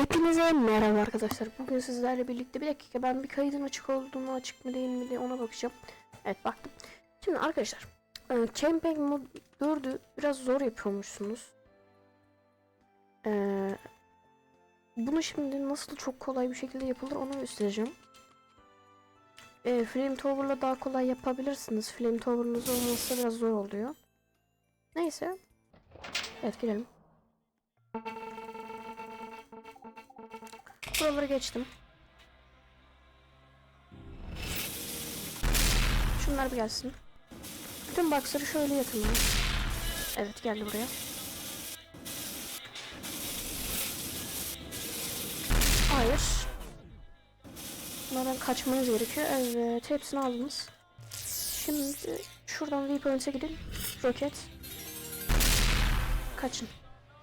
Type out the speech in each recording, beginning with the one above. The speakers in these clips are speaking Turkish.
Hepinize merhaba arkadaşlar. Bugün sizlerle birlikte bir dakika ben bir kaydın açık olduğunu açık mı değil mi diye ona bakacağım. Evet baktım. Şimdi arkadaşlar e, Camping Mod 4'ü biraz zor yapıyormuşsunuz. E, bunu şimdi nasıl çok kolay bir şekilde yapılır onu göstereceğim. E, Flame Tower'la daha kolay yapabilirsiniz. Flame Tower'ınız olması biraz zor oluyor. Neyse. Evet girelim. Buraları geçtim. Şunlar bir gelsin. Bütün boxları şöyle yakın. Evet geldi buraya. Hayır. Bunlardan kaçmanız gerekiyor. Evet hepsini aldınız. Şimdi şuradan Weapons'e gidin. Roket. Kaçın.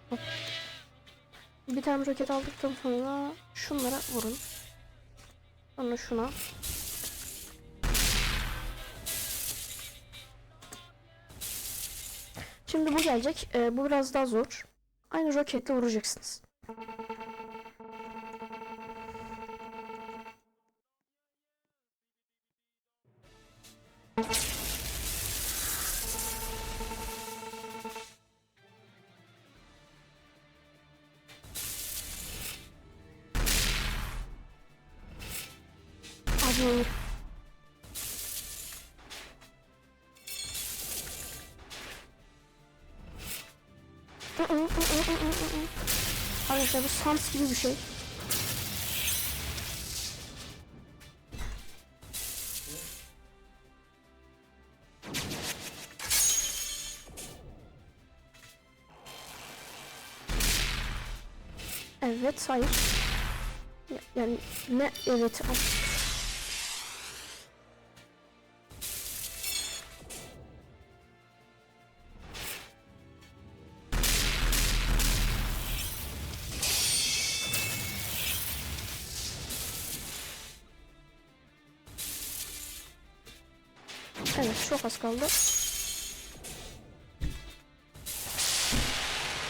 Hop. Bir tane roket aldıktan sonra şunlara vurun. Sonra şuna. Şimdi bu gelecek. Ee, bu biraz daha zor. Aynı roketle vuracaksınız. Abi. Arkadaşlar bu Sans gibi bir şey. Evet, hayır. Ya- Yani ne evet. Evet çok az kaldı.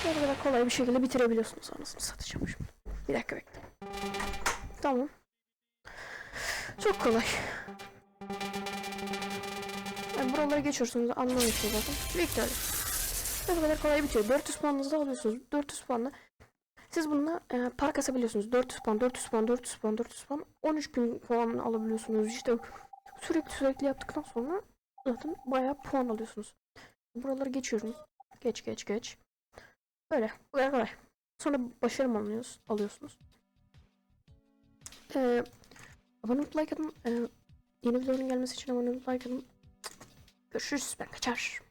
Bu kadar kolay bir şekilde bitirebiliyorsunuz anasını satacağım şimdi. Bir dakika bekle. Tamam. Çok kolay. Yani buralara geçiyorsunuz anlamıyorsunuz zaten. Victory. Bu kadar kolay bitiyor. 400 puanınızı alıyorsunuz. 400 puanla siz bununla e, para kasabiliyorsunuz. 400 puan, 400 puan, 400 puan, 400 puan. 13.000 puan alabiliyorsunuz. İşte sürekli sürekli yaptıktan sonra zaten bayağı puan alıyorsunuz. Buraları geçiyorum. Geç geç geç. Böyle. Kadar kolay. Sonra başarı mı alıyorsunuz? alıyorsunuz. Ee, abone olup like atın. Ee, yeni videoların gelmesi için abone olup like atın. Görüşürüz. Ben kaçar.